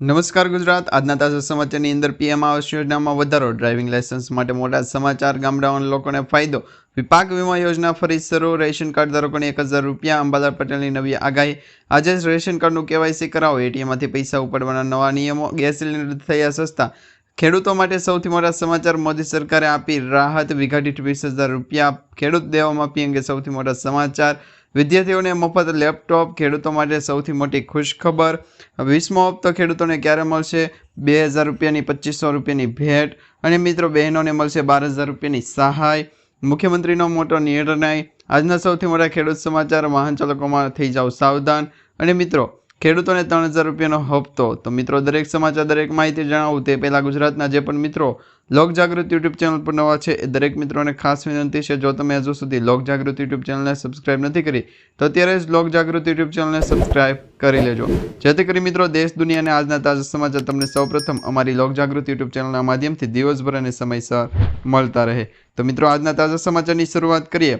નમસ્કાર ગુજરાત. આજના તાજા સમાચારની અંદર પીએમ આવાસ યોજનામાં વધારો, ડ્રાઇવિંગ લાયસન્સ માટે મોટા સમાચાર, ગામડાઓના લોકોને ફાયદો, વિપાક વીમા યોજના ફરી શરૂ, રેશન કાર્ડ ધારકોને એક હજાર રૂપિયા, અંબાલાલ પટેલની નવી આગાહી. આજે જ રેશન કાર્ડનું કેવાયસી કરાવો, એટીએમમાંથી પૈસા ઉપાડવાના નવા નિયમો, ગેસ સિલિન્ડર થયા સસ્તા. ખેડૂતો માટે સૌથી મોટા સમાચાર, મોદી સરકારે આપી રાહત વીઘા વીસ હજાર રૂપિયા. ખેડૂત દેવામાં આપી અંગે સૌથી મોટા સમાચાર વિદ્યાર્થીઓને મફત લેપટોપ ખેડૂતો માટે સૌથી મોટી ખુશખબર. વીસમો હપ્તો ખેડૂતોને ક્યારે મળશે? બે હજાર રૂપિયાની પચીસો રૂપિયાની ભેટ. અને મિત્રો, બહેનોને મળશે બાર હજાર રૂપિયાની સહાય. મુખ્યમંત્રીનો મોટો નિર્ણય. આજના સૌથી મોટા ખેડૂત સમાચાર વાહન ચાલકોમાં થઈ જાઓ સાવધાન. અને મિત્રો ખેડૂતોને ત્રણ હજાર રૂપિયાનો હપ્તો. તો મિત્રો, દરેક સમાચાર, દરેક માહિતી જણાવું તે પહેલાં ગુજરાતના જે પણ મિત્રો લોક જાગૃતિ યુટ્યુબ ચેનલ પર નવા છે, એ દરેક મિત્રોને ખાસ વિનંતી છે. જો તમે હજુ સુધી લોક જાગૃતિ યુટ્યુબ ચેનલને સબસ્ક્રાઇબ નથી કરી, તો અત્યારે જ લોક જાગૃતિ યુટ્યુબ ચેનલને સબસ્ક્રાઇબ કરી લેજો. જેથી કરી મિત્રો, દેશ, દુનિયાને આજના તાજા સમાચાર તમને સૌપ્રથમ અમારી લોક જાગૃતિ યુટ્યુબ ચેનલના માધ્યમથી દિવસભર અને સમયસર મળતા રહે. તો મિત્રો, આજના તાજા સમાચારની શરૂઆત કરીએ.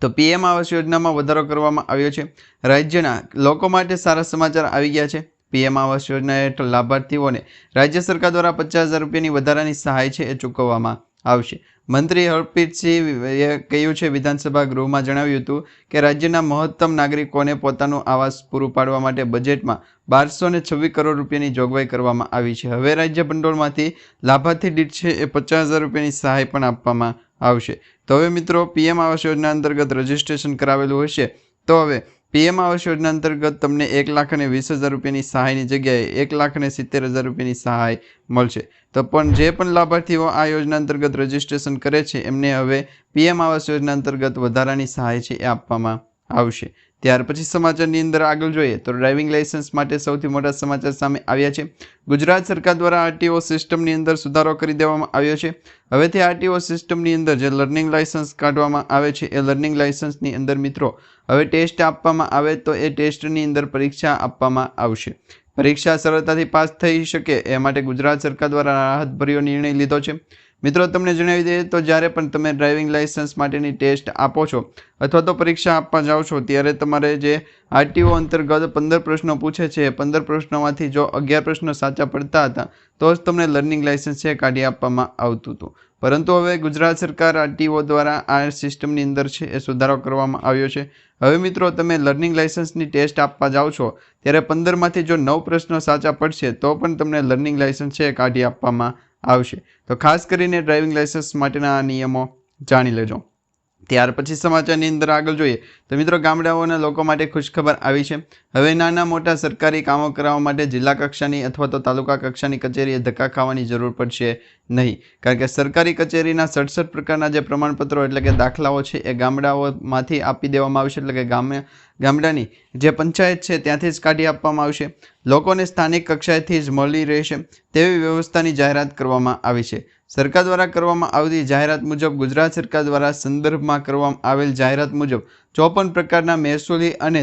તો પીએમ આવાસ યોજનામાં વધારો કરવામાં આવ્યો છે. રાજ્યના લોકો માટે સારા સમાચાર આવી ગયા છે. પીએમ આવાસ યોજના હેઠળ લાભાર્થીઓને રાજ્ય સરકાર દ્વારા પચાસ હજાર રૂપિયાની વધારાની સહાય છે એ ચૂકવવામાં આવશે. મંત્રી હરપ્રીતસિંહ કહ્યું છે, વિધાનસભા ગૃહમાં જણાવ્યું હતું કે રાજ્યના મહત્તમ નાગરિકોને પોતાનું આવાસ પૂરું પાડવા માટે બજેટમાં બારસો ને છવ્વીસ કરોડ રૂપિયાની જોગવાઈ કરવામાં આવી છે. હવે રાજ્ય ભંડોળમાંથી લાભાર્થી દીઠ છે એ પચાસ હજાર રૂપિયાની સહાય પણ આપવામાં આવશે. તો હવે મિત્રો પીએમ આવાસ યોજના અંતર્ગત રજીસ્ટ્રેશન કરાવેલું હશે તો હવે પીએમ આવાસ યોજના અંતર્ગત તમને એક લાખ અને વીસ હજાર રૂપિયાની સહાયની જગ્યાએ એક લાખ અને સિત્તેર હજાર રૂપિયાની સહાય મળશે. તો પણ જે પણ લાભાર્થીઓ આ યોજના અંતર્ગત રજીસ્ટ્રેશન કરે છે, એમને હવે પીએમ આવાસ યોજના અંતર્ગત વધારાની સહાય છે એ આપવામાં આવશે. ત્યાર પછી સમાચારની અંદર આગળ જોઈએ તો ડ્રાઇવિંગ લાઇસન્સ માટે સૌથી મોટા સમાચાર સામે આવ્યા છે. ગુજરાત સરકાર દ્વારા આરટીઓ સિસ્ટમની અંદર સુધારો કરી દેવામાં આવ્યો છે. હવેથી આરટીઓ સિસ્ટમની અંદર જે લર્નિંગ લાઇસન્સ કાઢવામાં આવે છે એ લર્નિંગ લાઇસન્સની અંદર મિત્રો હવે ટેસ્ટ આપવામાં આવે તો એ ટેસ્ટની અંદર પરીક્ષા આપવામાં આવશે. પરીક્ષા સરળતાથી પાસ થઈ શકે એ માટે ગુજરાત સરકાર દ્વારા રાહતભર્યો નિર્ણય લીધો છે. મિત્રો, તમને જણાવી દઈએ તો જ્યારે પણ તમે ડ્રાઇવિંગ લાઇસન્સ માટેની ટેસ્ટ આપો છો અથવા તો પરીક્ષા આપવા જાઓ છો, ત્યારે તમારે જે આરટીઓ અંતર્ગત પંદર પ્રશ્નો પૂછે છે, પંદર પ્રશ્નોમાંથી જો અગિયાર પ્રશ્નો સાચા પડતા હતા, તો જ તમને લર્નિંગ લાઇસન્સ છે કાઢી આપવામાં આવતું હતું. પરંતુ હવે ગુજરાત સરકાર આરટીઓ દ્વારા આ સિસ્ટમની અંદર છે એ સુધારો કરવામાં આવ્યો છે. હવે મિત્રો, તમે લર્નિંગ લાઇસન્સની ટેસ્ટ આપવા જાઓ છો, ત્યારે પંદરમાંથી જો નવ પ્રશ્નો સાચા પડશે, તો પણ તમને લર્નિંગ લાઇસન્સ છે કાઢી આપવામાં આવશે. તો ખાસ કરીને ડ્રાઇવિંગ લાયસન્સ માટેના નિયમો જાણી લેજો. ત્યાર પછી સમાચારની અંદર આગળ જોઈએ તો મિત્રો ગામડાઓના લોકો માટે ખુશખબર આવી છે. હવે નાના મોટા સરકારી કામો કરાવવા માટે જિલ્લા કક્ષાની અથવા તો તાલુકા કક્ષાની કચેરીએ ધક્કા ખાવાની જરૂર પડશે નહીં. કારણ કે સરકારી કચેરીના સડસઠ પ્રકારના જે પ્રમાણપત્રો એટલે કે દાખલાઓ છે એ ગામડાઓમાંથી આપી દેવામાં આવશે. એટલે કે ગામે, ગામડાની જે પંચાયત છે ત્યાંથી જ કાઢી આપવામાં આવશે. લોકોને સ્થાનિક કક્ષાએથી જ મળી રહેશે તેવી વ્યવસ્થાની જાહેરાત કરવામાં આવી છે. સરકાર દ્વારા કરવામાં આવતી જાહેરાત મુજબ ગુજરાત સરકાર દ્વારા સંદર્ભમાં કરવામાં આવેલ જાહેરાત મુજબ ચોપન પ્રકારના મહેસૂલી અને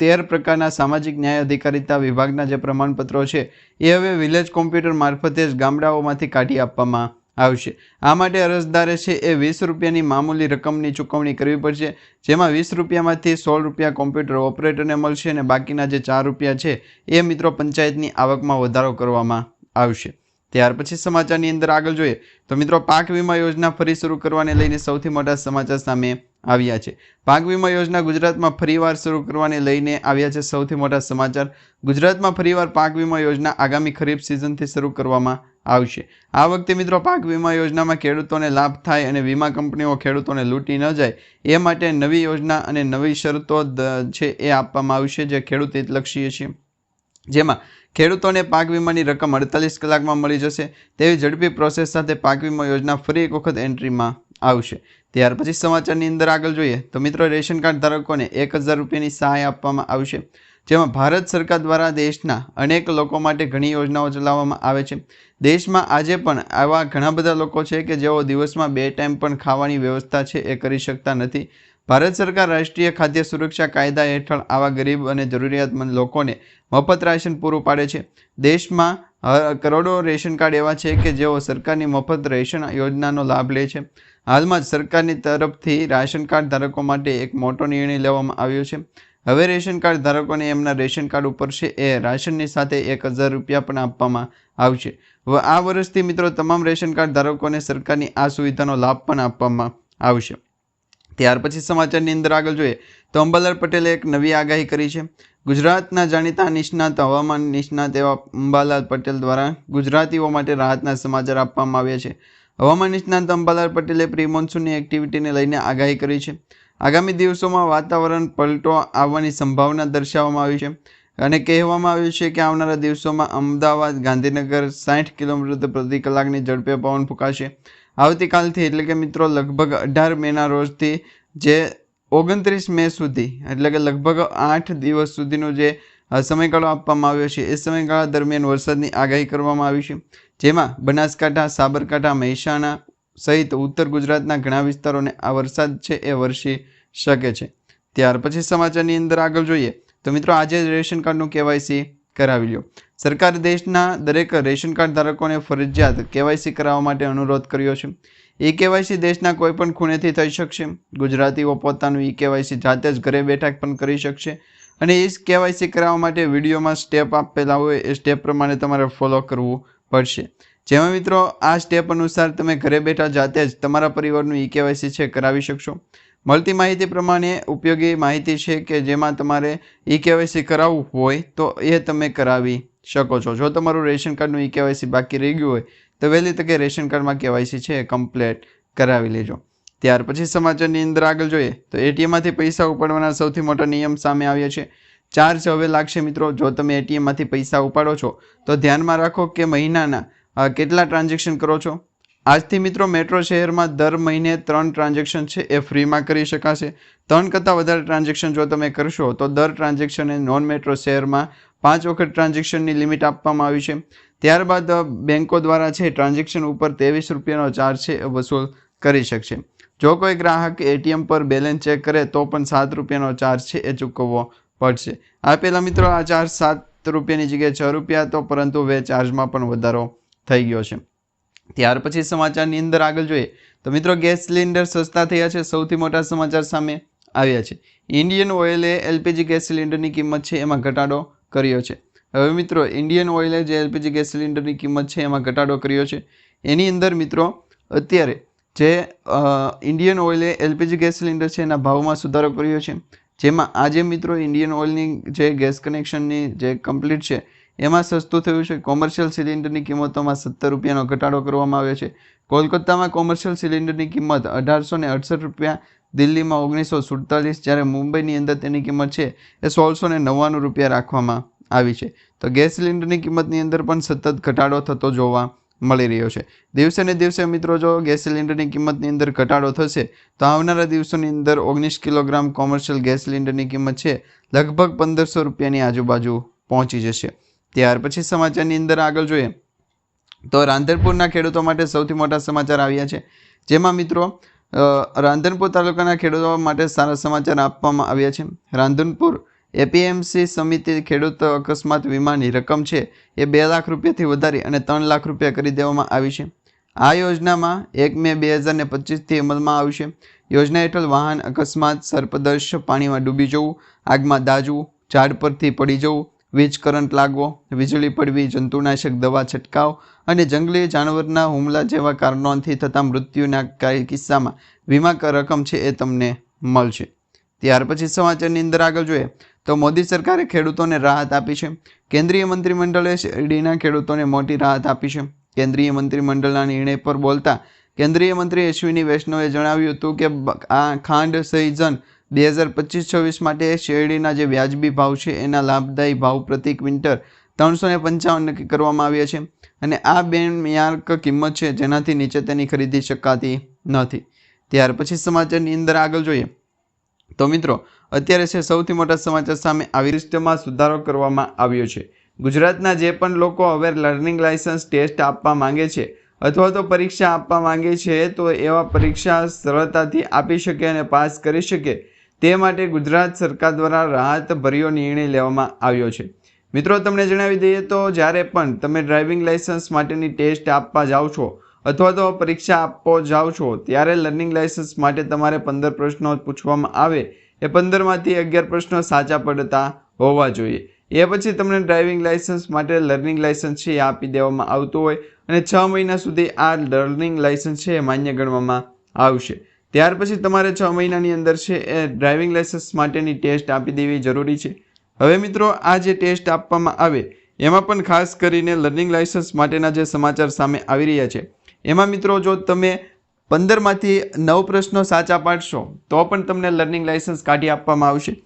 તેર પ્રકારના સામાજિક ન્યાય અધિકારીતા વિભાગના જે પ્રમાણપત્રો છે, એ હવે વિલેજ કોમ્પ્યુટર મારફતે જ ગામડાઓમાંથી કાઢી આપવામાં આવશે. આ માટે અરજદારે છે એ વીસ રૂપિયાની મામૂલી રકમની ચૂકવણી કરવી પડશે, જેમાં વીસ રૂપિયામાંથી સોળ રૂપિયા કોમ્પ્યુટર ઓપરેટરને મળશે અને બાકીના જે ચાર રૂપિયા છે, એ મિત્રો પંચાયતની આવકમાં વધારો કરવામાં આવશે. ત્યાર પછી સમાચારની અંદર આગળ જોઈએ તો મિત્રો, પાક વીમા યોજના ફરી શરૂ કરવાને લઈને સૌથી મોટા સમાચાર સામે આવ્યા છે. પાક વીમા યોજના ગુજરાતમાં ફરીવાર શરૂ કરવાને લઈને આવ્યા છે સૌથી મોટા સમાચાર. ગુજરાતમાં ફરીવાર પાક વીમા યોજના આગામી ખરીફ સિઝનથી શરૂ કરવામાં આવશે. આ વખતે મિત્રો, પાક વીમા યોજનામાં ખેડૂતોને લાભ થાય અને વીમા કંપનીઓ ખેડૂતોને લૂંટી ન જાય, એ માટે નવી યોજના અને નવી શરતો છે એ આપવામાં આવશે જે ખેડૂત હિતલક્ષી છે. જેમાં ખેડૂતોને પાક વીમાની રકમ અડતાલીસ કલાકમાં મળી જશે. તેવી ઝડપી પ્રોસેસ સાથે પાક વીમા યોજના ફરી એક વખત એન્ટ્રીમાં આવશે. ત્યાર પછી સમાચારની અંદર આગળ જોઈએ તો મિત્રો રેશન કાર્ડ ધારકોને એક હજાર રૂપિયાની સહાય આપવામાં આવશે. જેમાં ભારત સરકાર દ્વારા દેશના અનેક લોકો માટે ઘણી યોજનાઓ ચલાવવામાં આવે છે. દેશમાં આજે પણ આવા ઘણા બધા લોકો છે કે જેઓ દિવસમાં બે ટાઈમ પણ ખાવાની વ્યવસ્થા છે એ કરી શકતા નથી. ભારત સરકાર રાષ્ટ્રીય ખાદ્ય સુરક્ષા કાયદા હેઠળ આવા ગરીબ અને જરૂરિયાતમંદ લોકોને મફત રાશન પૂરું પાડે છે. દેશમાં કરોડો રેશન કાર્ડ એવા છે કે જેઓ સરકારની મફત રેશન યોજનાનો લાભ લે છે. હાલમાં જ સરકારની તરફથી રાશન કાર્ડ ધારકો માટે એક મોટો નિર્ણય લેવામાં આવ્યો છે. હવે રેશન કાર્ડ ધારકોને એમના રેશન કાર્ડ ઉપર છે એ રાશનની સાથે એક હજાર રૂપિયા પણ આપવામાં આવશે. આ વર્ષથી મિત્રો તમામ રેશન કાર્ડ ધારકોને સરકારની આ સુવિધાનો લાભ પણ આપવામાં આવશે. ત્યાર પછી સમાચારની અંદર આગળ જોઈએ તો અંબાલાલ પટેલે એક નવી આગાહી કરી છે. ગુજરાતના જાણીતા નિષ્ણાત હવામાન નિષ્ણાત એવા અંબાલાલ પટેલ દ્વારા ગુજરાતીઓ માટે રાહતના સમાચાર આપવામાં આવ્યા છે. હવામાન નિષ્ણાત અંબાલાલ પટેલે પ્રી મોન્સૂનની એક્ટિવિટીને લઈને આગાહી કરી છે. આગામી દિવસોમાં વાતાવરણ પલટો આવવાની સંભાવના દર્શાવવામાં આવી છે અને કહેવામાં આવ્યું છે કે આવનારા દિવસોમાં અમદાવાદ ગાંધીનગર સાઠ કિલોમીટર પ્રતિ કલાકની ઝડપે પવન ફૂંકાશે. આવતીકાલથી એટલે કે મિત્રો લગભગ અઢાર મેના રોજથી જે ઓગણત્રીસ મે સુધી, એટલે કે લગભગ આઠ દિવસ સુધીનો જે સમયગાળો આપવામાં આવ્યો છે, એ સમયગાળા દરમિયાન વરસાદની આગાહી કરવામાં આવી છે. જેમાં બનાસકાંઠા, સાબરકાંઠા, મહેસાણા સહિત ઉત્તર ગુજરાતના ઘણા વિસ્તારોને આ વરસાદ છે એ વરસી શકે છે. ત્યાર પછી સમાચારની અંદર આગળ જોઈએ. તો મિત્રો આજે રેશન કાર્ડનું કેવાયસી કરાવી લ્યો. સરકારે દેશના દરેક રેશન કાર્ડ ધારકોને ફરજિયાત કેવાયસી કરાવવા માટે અનુરોધ કર્યો છે. ઈ કેવાયસી દેશના કોઈપણ ખૂણેથી થઈ શકશે. ગુજરાતીઓ પોતાનું ઈ કેવાયસી જાતે જ ઘરે બેઠા પણ કરી શકશે. અને એ કેવાયસી કરાવવા માટે વિડીયોમાં સ્ટેપ આપેલા હોય એ સ્ટેપ પ્રમાણે તમારે ફોલો કરવું પડશે. જેમાં મિત્રો, આ સ્ટેપ અનુસાર તમે ઘરે બેઠા જાતે જ તમારા પરિવારનું ઈ કેવાયસી છે કરાવી શકશો. મળતી માહિતી પ્રમાણે ઉપયોગી માહિતી છે કે જેમાં તમારે ઈ કેવાયસી કરાવવું હોય તો એ તમે કરાવી શકો છો. જો તમારું રેશન કાર્ડનું ઈ કેવાયસી બાકી રહી ગયું હોય, તો વહેલી તકે રેશન કાર્ડમાં કેવાયસી છે કમ્પ્લેટ કરાવી લેજો. ત્યાર પછી સમાચારની અંદર આગળ જોઈએ, તો એટીએમમાંથી પૈસા ઉપાડવાના સૌથી મોટા નિયમ સામે આવ્યા છે. ચાર્જ હવે લાગશે મિત્રો, જો તમે એટીએમમાંથી પૈસા ઉપાડો છો, તો ધ્યાનમાં રાખો કે મહિનાના કેટલા ટ્રાન્ઝેક્શન કરો છો? આજથી મિત્રો મેટ્રો શહેરમાં દર મહિને ત્રણ ટ્રાન્ઝેક્શન છે, એ ફ્રીમાં કરી શકાશે. ત્રણ કરતાં વધારે ટ્રાન્ઝેક્શન જો તમે કરશો, તો દર ટ્રાન્ઝેક્શને નોન મેટ્રો શહેરમાં પાંચ વખત ટ્રાન્ઝેક્શનની લિમિટ આપવામાં આવી છે. ત્યારબાદ બેન્કો દ્વારા છે, ટ્રાન્ઝેક્શન ઉપર ત્રેવીસ રૂપિયાનો ચાર્જ છે, એ વસૂલ કરી શકશે. જો કોઈ ગ્રાહક એટીએમ પર બેલેન્સ ચેક કરે, તો પણ સાત રૂપિયાનો ચાર્જ છે, એ ચૂકવવો પડશે. આ પહેલાં મિત્રો, આ ચાર્જ સાત રૂપિયાની જગ્યાએ છ રૂપિયા હતો, પરંતુ હવે ચાર્જમાં પણ વધારો થઈ ગયો છે. ત્યાર પછી સમાચારની અંદર આગળ જોઈએ તો મિત્રો ગેસ સિલિન્ડર સસ્તા થયા છે, સૌથી મોટા સમાચાર સામે આવ્યા છે. ઇન્ડિયન ઓઇલે એલપીજી ગેસ સિલિન્ડરની કિંમત છે એમાં ઘટાડો કર્યો છે. હવે મિત્રો, ઇન્ડિયન ઓઇલે જે એલપીજી ગેસ સિલિન્ડરની કિંમત છે એમાં ઘટાડો કર્યો છે. એની અંદર મિત્રો, અત્યારે જે ઇન્ડિયન ઓઇલે એલપીજી ગેસ સિલિન્ડર છે એના ભાવમાં સુધારો કર્યો છે. જેમાં આજે મિત્રો ઇન્ડિયન ઓઇલની જે ગેસ કનેક્શનની જે કમ્પ્લીટ છે એમાં સસ્તું થયું છે. કોમર્શિયલ સિલિન્ડરની કિંમતોમાં સત્તર રૂપિયાનો ઘટાડો કરવામાં આવ્યો છે. કોલકાતામાં કોમર્શિયલ સિલિન્ડરની કિંમત અઢારસો ને અડસઠ રૂપિયા, દિલ્હીમાં ઓગણીસો સુડતાલીસ, જ્યારે મુંબઈની અંદર તેની કિંમત છે એ સોળસો ને નવ્વાણું રૂપિયા રાખવામાં આવી છે. તો ગેસ સિલિન્ડરની કિંમતની અંદર પણ સતત ઘટાડો થતો જોવા મળી રહ્યો છે. દિવસે ને દિવસે મિત્રો જો ગેસ સિલિન્ડરની કિંમતની અંદર ઘટાડો થશે, તો આવનારા દિવસોની અંદર ઓગણીસ કિલોગ્રામ કોમર્શિયલ ગેસ સિલિન્ડરની કિંમત છે, લગભગ પંદરસો રૂપિયાની આજુબાજુ પહોંચી જશે. ત્યાર પછી સમાચારની અંદર આગળ જોઈએ તો રાંધણપુરના ખેડૂતો માટે સૌથી મોટા સમાચાર આવ્યા છે. જેમાં મિત્રો રાંધનપુર તાલુકાના ખેડૂતો માટે સારા સમાચાર આપવામાં આવ્યા છે. રાંધણપુર એપીએમસી સમિતિ ખેડૂત અકસ્માત વીમાની રકમ છે એ બે લાખ રૂપિયાથી વધારી અને ત્રણ લાખ રૂપિયા કરી દેવામાં આવી છે. આ યોજનામાં એક મે બે હજાર ને પચીસથી અમલમાં આવશે યોજના હેઠળ વાહન અકસ્માત, સર્પદર્શ, પાણીમાં ડૂબી જવું, આગમાં દાજવું, ઝાડ પરથી પડી જવું વીજ કરંટ લાગવો, વીજળી પડવી, જંતુનાશક દવા છંટકાવ અને જંગલી જાનવરના હુમલા જેવા કારણોથી થતા મૃત્યુના કિસ્સામાં વીમા રકમ છે એ તમને મળશે. ત્યાર પછી સમાચારની અંદર આગળ જોઈએ તો મોદી સરકારે ખેડૂતોને રાહત આપી છે. કેન્દ્રીય મંત્રીમંડળે શેરડીના ખેડૂતોને મોટી રાહત આપી છે. કેન્દ્રીય મંત્રીમંડળના નિર્ણય પર બોલતા કેન્દ્રીય મંત્રી અશ્વિની વૈષ્ણવે જણાવ્યું હતું કે આ ખાંડ સિઝન બે હજાર પચીસ છવ્વીસ માટે શેરડીના જે વ્યાજબી ભાવ છે, એના લાભદાયી ભાવ પ્રતિ ક્વિન્ટર ત્રણસો ને પંચાવન નક્કી કરવામાં આવ્યા છે. અને આ બેનયાર્ક કિંમત છે, જેનાથી નીચે તેની ખરીદી શકાતી નથી. ત્યાર પછી સમાચારની અંદર આગળ જોઈએ. તો મિત્રો, અત્યારે છે સૌથી મોટા સમાચાર સામે આવી રીતમાં સુધારો કરવામાં આવ્યો છે. ગુજરાતના જે પણ લોકો હવે લર્નિંગ લાયસન્સ ટેસ્ટ આપવા માંગે છે અથવા તો પરીક્ષા આપવા માંગે છે, તો એવા પરીક્ષા સરળતાથી આપી શકે અને પાસ કરી શકે. તે માટે ગુજરાત સરકાર દ્વારા રાહતભર્યો નિર્ણય લેવામાં આવ્યો છે. મિત્રો, તમને જણાવી દઈએ તો જ્યારે પણ તમે ડ્રાઇવિંગ લાઇસન્સ માટેની ટેસ્ટ આપવા જાઓ છો અથવા તો પરીક્ષા આપવા જાઓ છો, ત્યારે લર્નિંગ લાઇસન્સ માટે તમારે પંદર પ્રશ્નો પૂછવામાં આવે. એ પંદરમાંથી અગિયાર પ્રશ્નો સાચા પડતા હોવા જોઈએ. એ પછી તમને ડ્રાઇવિંગ લાઇસન્સ માટે લર્નિંગ લાઇસન્સ છે આપી દેવામાં આવતું હોય અને છ મહિના સુધી આ લર્નિંગ લાઇસન્સ છે એ માન્ય ગણવામાં આવશે. ત્યાર પછી તમારે છ મહિનાની અંદર છે એ ડ્રાઇવિંગ લાઇસન્સ માટેની ટેસ્ટ આપી દેવી જરૂરી છે. હવે મિત્રો, આ જે ટેસ્ટ આપવામાં આવે, એમાં પણ ખાસ કરીને લર્નિંગ લાઇસન્સ માટેના જે સમાચાર સામે આવી રહ્યા છે. એમાં મિત્રો, જો તમે પંદરમાંથી નવ પ્રશ્નો સાચા પાડશો, તો પણ તમને લર્નિંગ લાઇસન્સ કાઢી આપવામાં આવશે.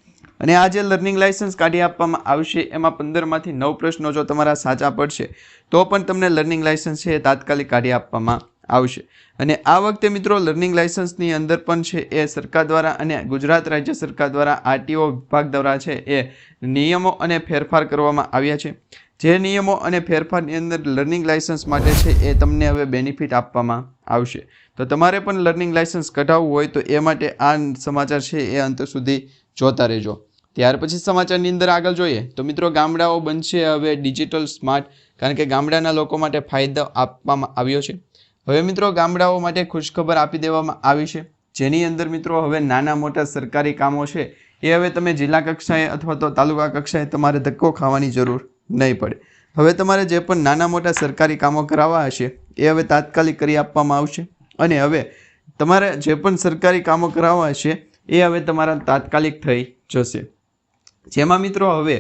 અને આ જે લર્નિંગ લાઇસન્સ કાઢી આપવામાં આવશે, એમાં પંદરમાંથી નવ પ્રશ્નો જો તમારા સાચા પડશે, તો પણ તમને લર્નિંગ લાઇસન્સ છે એ તાત્કાલિક કાઢી આપવામાં આવશે. અને આ વખતે મિત્રો લર્નિંગ લાઇસન્સની અંદર પણ છે એ સરકાર દ્વારા અને ગુજરાત રાજ્ય સરકાર દ્વારા આરટીઓ વિભાગ દ્વારા છે એ નિયમો અને ફેરફાર કરવામાં આવ્યા છે. જે નિયમો અને ફેરફારની અંદર લર્નિંગ લાઇસન્સ માટે છે એ તમને હવે બેનિફિટ આપવામાં આવશે. તો તમારે પણ લર્નિંગ લાઇસન્સ કઢાવવું હોય તો એ માટે આ સમાચાર છે એ અંત સુધી જોતા રહેજો. ત્યાર પછી સમાચારની અંદર આગળ જોઈએ તો મિત્રો ગામડાઓ બનશે હવે ડિજિટલ સ્માર્ટ કારણ કે ગામડાના લોકો માટે ફાયદો આપવામાં આવ્યો છે. હવે મિત્રો ગામડાઓ માટે ખુશખબર આપી દેવામાં આવી છે. જેની અંદર મિત્રો હવે નાના મોટા સરકારી કામો છે, એ હવે તમે જિલ્લા કક્ષાએ અથવા તો તાલુકા કક્ષાએ તમારે ધક્કો ખાવાની જરૂર નહીં પડે. હવે તમારે જે પણ નાના મોટા સરકારી કામો કરાવવા હશે, એ હવે તાત્કાલિક કરી આપવામાં આવશે. અને હવે તમારે જે પણ સરકારી કામો કરાવવા હશે, એ હવે તમારા તાત્કાલિક થઈ જશે. જેમાં મિત્રો હવે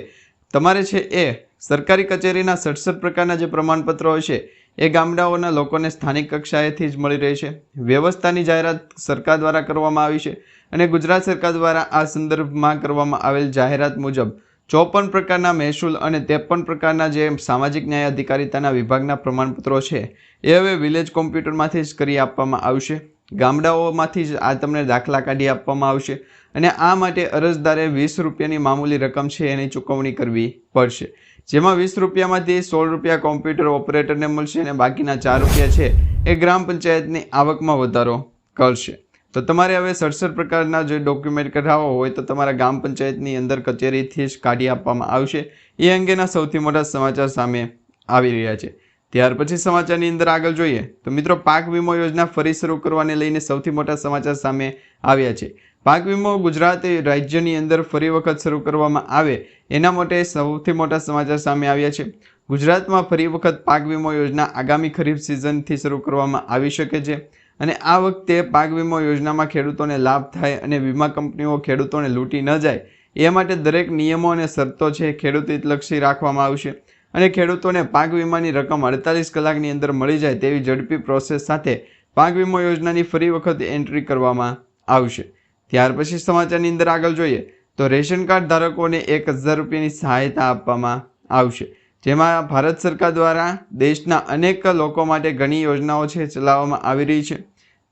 તમારે છે એ સરકારી કચેરીના સડસઠ પ્રકારના જે પ્રમાણપત્રો હશે એ ગામડાઓના લોકોને સ્થાનિક કક્ષાએથી જ મળી રહેશે વ્યવસ્થાની જાહેરાત સરકાર દ્વારા કરવામાં આવી છે અને ગુજરાત સરકાર દ્વારા આ સંદર્ભમાં કરવામાં આવેલ જાહેરાત મુજબ ચોપન પ્રકારના મહેસૂલ અને ત્રેપન પ્રકારના જે સામાજિક ન્યાય અધિકારીતાના વિભાગના પ્રમાણપત્રો છે, એ હવે વિલેજ કોમ્પ્યુટરમાંથી જ કરી આપવામાં આવશે. ગામડાઓમાંથી જ આ તમને દાખલા કાઢી આપવામાં આવશે અને આ માટે અરજદારે વીસ રૂપિયાની મામૂલી રકમ છે એની ચૂકવણી કરવી પડશે. જેમાં વીસ રૂપિયામાંથી સોળ રૂપિયા કોમ્પ્યુટર ઓપરેટરને મળશે અને બાકીના ચાર રૂપિયા છે એ ગ્રામ પંચાયતની આવકમાં વધારો કરશે. તો તમારે હવે સડસઠ પ્રકારના જે ડોક્યુમેન્ટ કઢાવવા હોય તો તમારા ગ્રામ પંચાયતની અંદર કચેરીથી જ કાઢી આપવામાં આવશે. એ અંગેના સૌથી મોટા સમાચાર સામે આવી રહ્યા છે. ત્યાર પછી સમાચારની અંદર આગળ જોઈએ. તો મિત્રો, પાક વીમો યોજના ફરી શરૂ કરવાને લઈને સૌથી મોટા સમાચાર સામે આવ્યા છે. પાક વીમો ગુજરાત રાજ્યની અંદર ફરી વખત શરૂ કરવામાં આવે, એના માટે સૌથી મોટા સમાચાર સામે આવ્યા છે. ગુજરાતમાં ફરી વખત પાક વીમો યોજના આગામી ખરીફ સિઝનથી શરૂ કરવામાં આવી શકે છે અને આ વખતે પાક વીમો યોજનામાં ખેડૂતોને લાભ થાય અને વીમા કંપનીઓ ખેડૂતોને લૂંટી ન જાય, એ માટે દરેક નિયમો અને શરતો છે ખેડૂત હિતલક્ષી રાખવામાં આવશે. અને ખેડૂતોને પાક વીમાની રકમ અડતાલીસ કલાકની અંદર મળી જાય તેવી ઝડપી પ્રોસેસ સાથે પાક વીમો યોજનાની ફરી વખત એન્ટ્રી કરવામાં આવશે. ત્યાર પછી સમાચારની અંદર આગળ જોઈએ તો રેશન કાર્ડ ધારકોને એક હજાર રૂપિયાની સહાયતા આપવામાં આવશે. જેમાં ભારત સરકાર દ્વારા દેશના અનેક લોકો માટે ઘણી યોજનાઓ છે, ચલાવવામાં આવી રહી છે.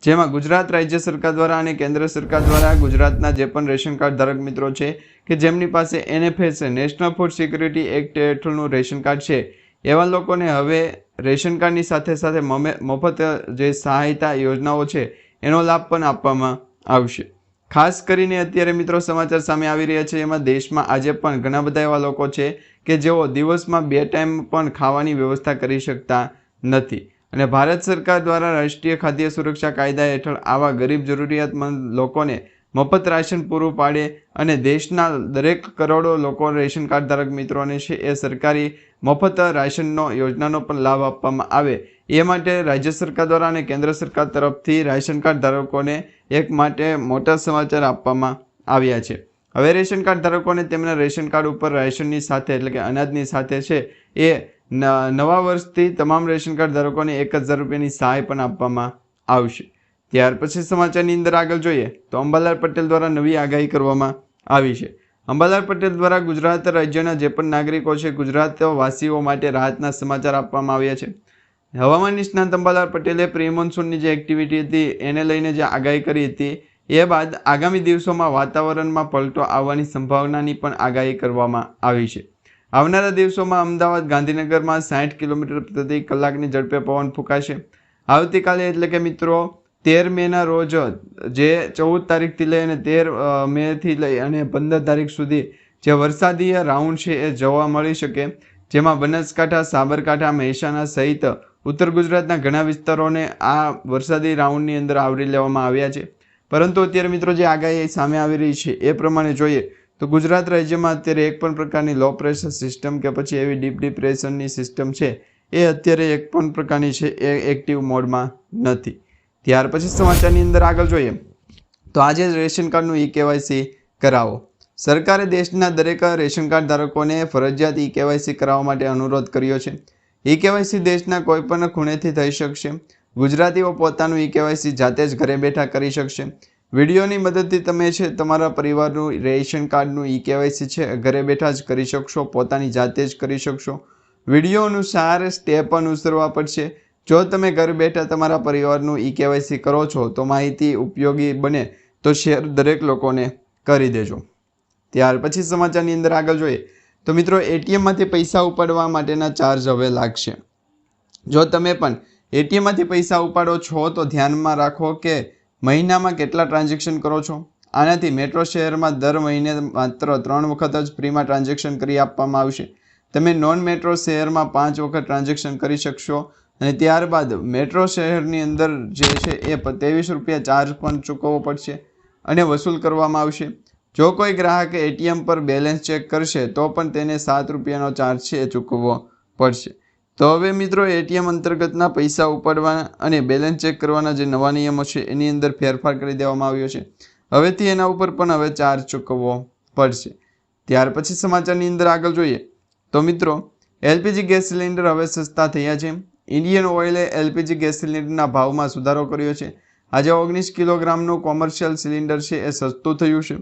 જેમાં ગુજરાત રાજ્ય સરકાર દ્વારા અને કેન્દ્ર સરકાર દ્વારા ગુજરાતના જે પણ રેશન કાર્ડ ધારક મિત્રો છે કે જેમની પાસે NFS, national food security act હેઠળનું ration card છે, એવા લોકોને હવે રેશન કાર્ડની સાથે સાથે મફત જે સહાયતા યોજનાઓ છે, એનો લાભ પણ આપવામાં આવશે. ખાસ કરીને અત્યારે મિત્રો સમાચાર સામે આવી રહ્યા છે. એમાં દેશમાં આજે પણ ઘણા બધા એવા લોકો છે કે જેઓ દિવસમાં બે ટાઈમ પણ ખાવાની વ્યવસ્થા કરી શકતા નથી. અને ભારત સરકાર દ્વારા રાષ્ટ્રીય ખાદ્ય સુરક્ષા કાયદા હેઠળ આવા ગરીબ જરૂરિયાતમંદ લોકોને મફત રાશન પૂરું પાડે અને દેશના દરેક કરોડો લોકો રેશન કાર્ડ ધારક મિત્રોને છે એ સરકારી મફત રાશનનો યોજનાનો પણ લાભ આપવામાં આવે. એ માટે રાજ્ય સરકાર દ્વારા અને કેન્દ્ર સરકાર તરફથી રાશન કાર્ડ ધારકોને એક માટે મોટા સમાચાર આપવામાં આવ્યા છે. હવે રેશન કાર્ડ ધારકોને તેમના રેશન કાર્ડ ઉપર રાશનની સાથે એટલે કે અનાજની સાથે છે એ નવા વર્ષથી તમામ રેશન કાર્ડ ધારકોને એક હજાર રૂપિયાની સહાય પણ આપવામાં આવશે. ત્યાર પછી સમાચારની અંદર આગળ જોઈએ તો અંબાલાલ પટેલ દ્વારા નવી આગાહી કરવામાં આવી છે. અંબાલાલ પટેલ દ્વારા ગુજરાત રાજ્યના જે પણ નાગરિકો છે ગુજરાત વાસીઓ માટે રાહતના સમાચાર આપવામાં આવ્યા છે. હવામાન નિષ્ણાંત અંબાલાલ પટેલે પ્રી મોન્સૂનની જે એક્ટિવિટી હતી, એને લઈને જે આગાહી કરી હતી, એ બાદ આગામી દિવસોમાં વાતાવરણમાં પલટો આવવાની સંભાવનાની પણ આગાહી કરવામાં આવી છે. આવનારા દિવસોમાં અમદાવાદ, ગાંધીનગરમાં સાઠ કિલોમીટર પ્રતિ કલાકની ઝડપે પવન ફૂંકાશે. આવતીકાલે એટલે કે મિત્રો તેર મેના રોજ જે ચૌદ તારીખથી લઈ અને તેર મેથી લઈ અને પંદર તારીખ સુધી જે વરસાદીય રાઉન્ડ છે એ જોવા મળી શકે. જેમાં બનાસકાંઠા, સાબરકાંઠા, મહેસાણા સહિત ઉત્તર ગુજરાતના ઘણા વિસ્તારોને આ વરસાદી રાઉન્ડની અંદર આવરી લેવામાં આવ્યા છે. પરંતુ અત્યારે મિત્રો જે આગાહી સામે આવી રહી છે એ પ્રમાણે જોઈએ તો ગુજરાત રાજ્યમાં અત્યારે એક પણ પ્રકારની લો પ્રેશર સિસ્ટમ કે પછી એવી ડીપ ડિપ્રેશનની સિસ્ટમ છે એ અત્યારે એક પણ પ્રકારની છે એ એક્ટિવ મોડમાં નથી. ત્યાર પછી સમાચારની અંદર આગળ જોઈએ. તો આજે રેશન કાર્ડનું ઈ કેવાયસી કરાવો. સરકારે દેશના દરેક રેશન કાર્ડ ધારકોને ફરજિયાત ઈ કેવાયસી કરાવવા માટે અનુરોધ કર્યો છે. ઈ કેવાયસી દેશના કોઈપણ ખૂણેથી થઈ શકશે. ગુજરાતીઓ પોતાનું ઈ કેવાયસી જાતે જ ઘરે બેઠા કરી શકશે. વિડીયોની મદદથી તમે છે તમારા પરિવારનું રેશન કાર્ડનું ઈ કેવાયસી છે ઘરે બેઠા જ કરી શકશો, પોતાની જાતે જ કરી શકશો. વીડિયો અનુસાર સ્ટેપ અનુસરવા પડશે. જો તમે ઘર બેઠા તમારા પરિવારનું ઈ કેવાયસી કરો છો, તો માહિતી ઉપયોગી બને, તો શેર દરેક લોકોને કરી દેજો. ત્યાર પછી સમાચારની અંદર આગળ જોઈએ, તો મિત્રો એટીએમમાંથી પૈસા ઉપાડવા માટેના ચાર્જ હવે લાગશે. જો તમે પણ એટીએમમાંથી પૈસા ઉપાડો છો, તો ધ્યાનમાં રાખો કે મહિનામાં કેટલા ટ્રાન્ઝેક્શન કરો છો. આનાથી મેટ્રો શહેરમાં દર મહિને માત્ર ત્રણ વખત જ ફ્રીમાં ટ્રાન્ઝેક્શન કરી આપવામાં આવશે. તમે નોન મેટ્રો શહેરમાં પાંચ વખત ટ્રાન્ઝેક્શન કરી શકશો અને ત્યારબાદ મેટ્રો શહેરની અંદર જે છે એ ત્રેવીસ રૂપિયા ચાર્જ પણ ચૂકવવો પડશે અને વસૂલ કરવામાં આવશે. જો કોઈ ગ્રાહકે એટીએમ પર બેલેન્સ ચેક કરશે, તો પણ તેને સાત રૂપિયાનો ચાર્જ છે એ ચૂકવવો પડશે. તો હવે મિત્રો એટીએમ અંતર્ગતના પૈસા ઉપાડવાના અને બેલેન્સ ચેક કરવાના જે નવા નિયમો છે, એની અંદર ફેરફાર કરી દેવામાં આવ્યો છે. હવેથી એના ઉપર પણ હવે ચાર્જ ચૂકવવો પડશે. ત્યાર પછી સમાચારની અંદર આગળ જોઈએ. તો મિત્રો, એલપીજી ગેસ સિલિન્ડર હવે સસ્તા થયા છે. ઇન્ડિયન ઓઇલે એલપીજી ગેસ સિલિન્ડરના ભાવમાં સુધારો કર્યો છે. આજે ઓગણીસ કિલોગ્રામનું કોમર્શિયલ સિલિન્ડર છે એ સસ્તું થયું છે.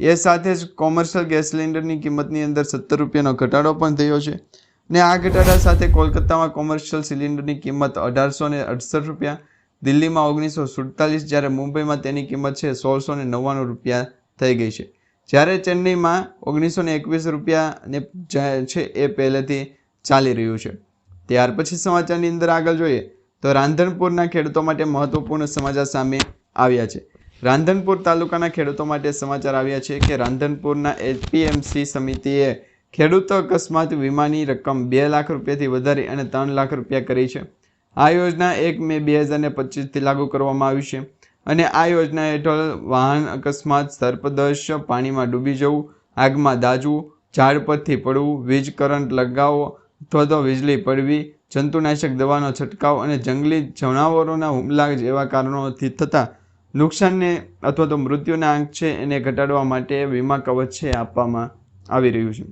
એ સાથે જ કોમર્શિયલ ગેસ સિલિન્ડરની કિંમતની અંદર સત્તર રૂપિયાનો ઘટાડો પણ થયો છે. ને આ ઘટાડા સાથે કોલકાતામાં કોમર્શિયલ સિલિન્ડરની કિંમત અઢારસો ને અડસઠ રૂપિયા, દિલ્હીમાં ઓગણીસો સુડતાલીસ જ્યારે મુંબઈમાં તેની કિંમત છે સોળસો ને નવ્વાણું રૂપિયા થઈ ગઈ છે. જ્યારે ચેન્નઈમાં ઓગણીસો ને એકવીસ રૂપિયા ને છે એ પહેલેથી ચાલી રહ્યું છે. ત્યાર પછી સમાચારની અંદર આગળ જોઈએ તો રાંધણપુરના ખેડૂતો માટે મહત્વપૂર્ણ સમાચાર સામે આવ્યા છે. રાંધણપુર તાલુકાના ખેડૂતો માટે સમાચાર આવ્યા છે કે રાંધણપુરના એપીએમસી સમિતિએ ખેડૂત અકસ્માત વીમાની રકમ બે લાખ રૂપિયાથી વધારી અને ત્રણ લાખ રૂપિયા કરી છે. આ યોજના એક મે બે હજાર પચીસથી લાગુ કરવામાં આવી છે અને આ યોજના હેઠળ વાહન અકસ્માત, સર્પદશ, પાણીમાં ડૂબી જવું, આગમાં દાજવું, ઝાડ પરથી પડવું વીજ કરંટ લગાવવો અથવા તો વીજળી પડવી, જંતુનાશક દવાનો છંટકાવ અને જંગલી જણાવરોના હુમલા જેવા કારણોથી થતા નુકસાનને અથવા તો મૃત્યુના આંક છે એને ઘટાડવા માટે વીમા કવચ છે આપવામાં આવી રહ્યું છે.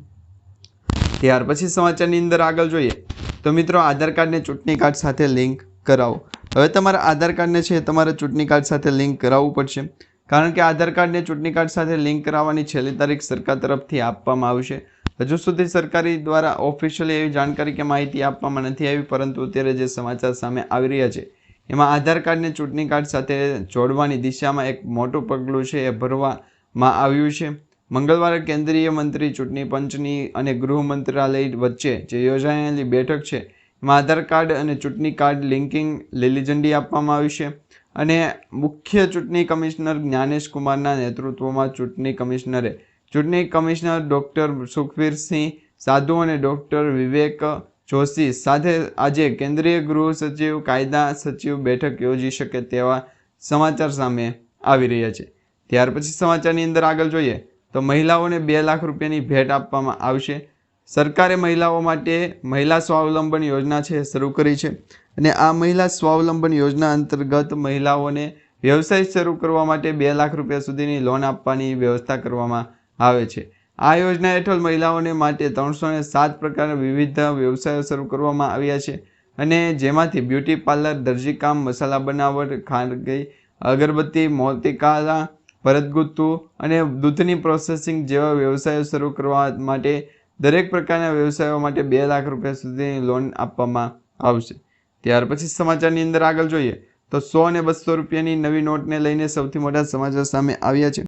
ત્યાર પછી સમાચારની અંદર આગળ જોઈએ. તો મિત્રો, આધાર કાર્ડને ચૂંટણી કાર્ડ સાથે લિંક કરાવો. હવે તમારા આધાર કાર્ડને છે તમારે ચૂંટણી કાર્ડ સાથે લિંક કરાવવું પડશે. કારણ કે આધાર કાર્ડને ચૂંટણી કાર્ડ સાથે લિંક કરાવવાની છેલ્લી તારીખ સરકાર તરફથી આપવામાં આવશે. હજુ સુધી સરકારી દ્વારા ઓફિશિયલી એવી જાણકારી કે માહિતી આપવામાં નથી આવી, પરંતુ અત્યારે જે સમાચાર સામે આવી રહ્યા છે, એમાં આધાર કાર્ડને ચૂંટણી કાર્ડ સાથે જોડવાની દિશામાં એક મોટું પગલું છે એ ભરવામાં આવ્યું છે. મંગળવારે કેન્દ્રીય મંત્રી ચૂંટણી પંચની અને ગૃહ મંત્રાલય વચ્ચે જે યોજાયેલી બેઠક છે, એમાં આધાર કાર્ડ અને ચૂંટણી કાર્ડ લિંકિંગ લીલી ઝંડી આપવામાં આવી છે અને મુખ્ય ચૂંટણી કમિશનર જ્ઞાનેશ કુમારના નેતૃત્વમાં ચૂંટણી કમિશનરે ચૂંટણી કમિશનર ડૉક્ટર સુખવીરસિંહ સાધુ અને ડૉક્ટર વિવેક જોશી સાથે આજે કેન્દ્રીય ગૃહ સચિવ, કાયદા સચિવ બેઠક યોજી શકે તેવા સમાચાર સામે આવી રહ્યા છે. ત્યાર પછી સમાચારની અંદર આગળ જોઈએ તો મહિલાઓને બે લાખ રૂપિયાની ભેટ આપવામાં આવશે. સરકારે મહિલાઓ માટે મહિલા સ્વાવલંબન યોજના છે શરૂ કરી છે અને આ મહિલા સ્વાવલંબન યોજના અંતર્ગત મહિલાઓને વ્યવસાય શરૂ કરવા માટે બે લાખ રૂપિયા સુધીની લોન આપવાની વ્યવસ્થા કરવામાં આવે છે. આ યોજના હેઠળ મહિલાઓને માટે ત્રણસો ને સાત પ્રકારના વિવિધ વ્યવસાયો શરૂ કરવામાં આવ્યા છે અને જેમાંથી બ્યુટી પાર્લર દરજીકામ મસાલા બનાવટ, ખાનગી અગરબત્તી, મોતીકાલા, ભરતગુત્તુ અને દૂધની પ્રોસેસિંગ જેવા વ્યવસાયો શરૂ કરવા માટે દરેક પ્રકારના વ્યવસાયો માટે બે લાખ રૂપિયા સુધીની લોન આપવામાં આવશે. ત્યાર પછી સમાચારની અંદર આગળ જોઈએ તો સો અને બસો રૂપિયાની નવી નોટને લઈને સૌથી મોટા સમાચાર સામે આવ્યા છે.